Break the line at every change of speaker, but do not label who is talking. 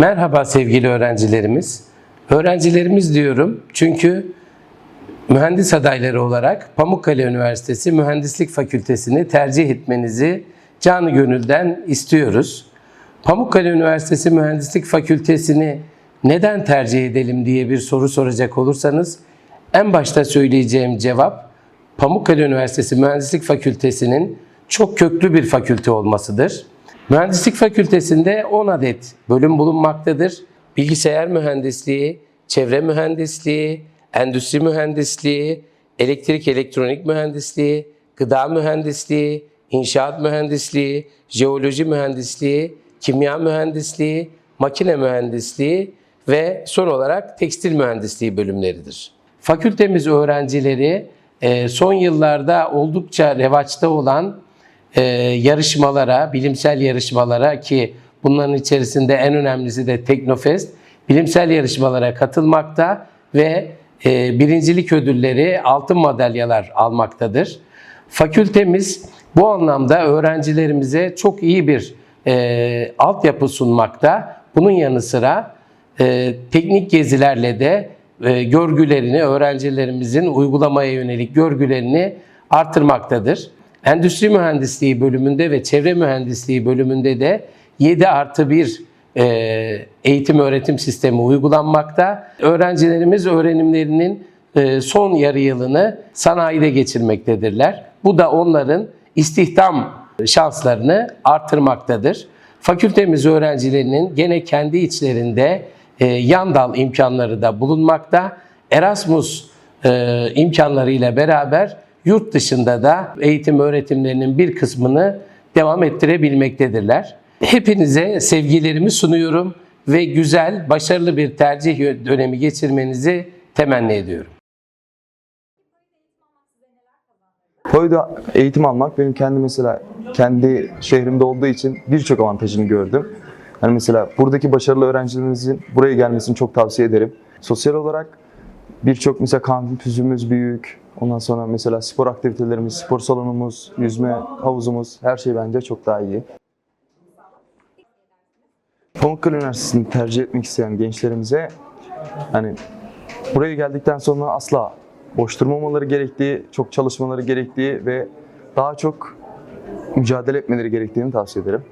Merhaba sevgili öğrencilerimiz. Öğrencilerimiz diyorum çünkü mühendis adayları olarak Pamukkale Üniversitesi Mühendislik Fakültesini tercih etmenizi canı gönülden istiyoruz. Pamukkale Üniversitesi Mühendislik Fakültesini neden tercih edelim diye bir soru soracak olursanız en başta söyleyeceğim cevap Pamukkale Üniversitesi Mühendislik Fakültesinin çok köklü bir fakülte olmasıdır. Mühendislik Fakültesinde 10 adet bölüm bulunmaktadır. Bilgisayar mühendisliği, çevre mühendisliği, endüstri mühendisliği, elektrik elektronik mühendisliği, gıda mühendisliği, inşaat mühendisliği, jeoloji mühendisliği, kimya mühendisliği, makine mühendisliği ve son olarak tekstil mühendisliği bölümleridir. Fakültemiz öğrencileri e, son yıllarda oldukça revaçta olan e, yarışmalara, bilimsel yarışmalara ki bunların içerisinde en önemlisi de Teknofest, bilimsel yarışmalara katılmakta ve e, birincilik ödülleri, altın madalyalar almaktadır. Fakültemiz bu anlamda öğrencilerimize çok iyi bir e, altyapı sunmakta. Bunun yanı sıra e, teknik gezilerle de e, görgülerini, öğrencilerimizin uygulamaya yönelik görgülerini artırmaktadır. Endüstri mühendisliği bölümünde ve çevre mühendisliği bölümünde de 7 artı 1 e, eğitim öğretim sistemi uygulanmakta. Öğrencilerimiz öğrenimlerinin e, son yarı yılını sanayide geçirmektedirler. Bu da onların istihdam şanslarını artırmaktadır. Fakültemiz öğrencilerinin gene kendi içlerinde e, yan dal imkanları da bulunmakta. Erasmus imkanlarıyla beraber yurt dışında da eğitim öğretimlerinin bir kısmını devam ettirebilmektedirler. Hepinize sevgilerimi sunuyorum ve güzel, başarılı bir tercih dönemi geçirmenizi temenni ediyorum.
Koyda eğitim almak benim kendi mesela kendi şehrimde olduğu için birçok avantajını gördüm. Yani mesela buradaki başarılı öğrencilerimizin buraya gelmesini çok tavsiye ederim. Sosyal olarak birçok mesela kampüsümüz büyük. Ondan sonra mesela spor aktivitelerimiz, spor salonumuz, yüzme havuzumuz her şey bence çok daha iyi. Pamukkale Üniversitesi'ni tercih etmek isteyen gençlerimize hani buraya geldikten sonra asla boş durmamaları gerektiği, çok çalışmaları gerektiği ve daha çok mücadele etmeleri gerektiğini tavsiye ederim.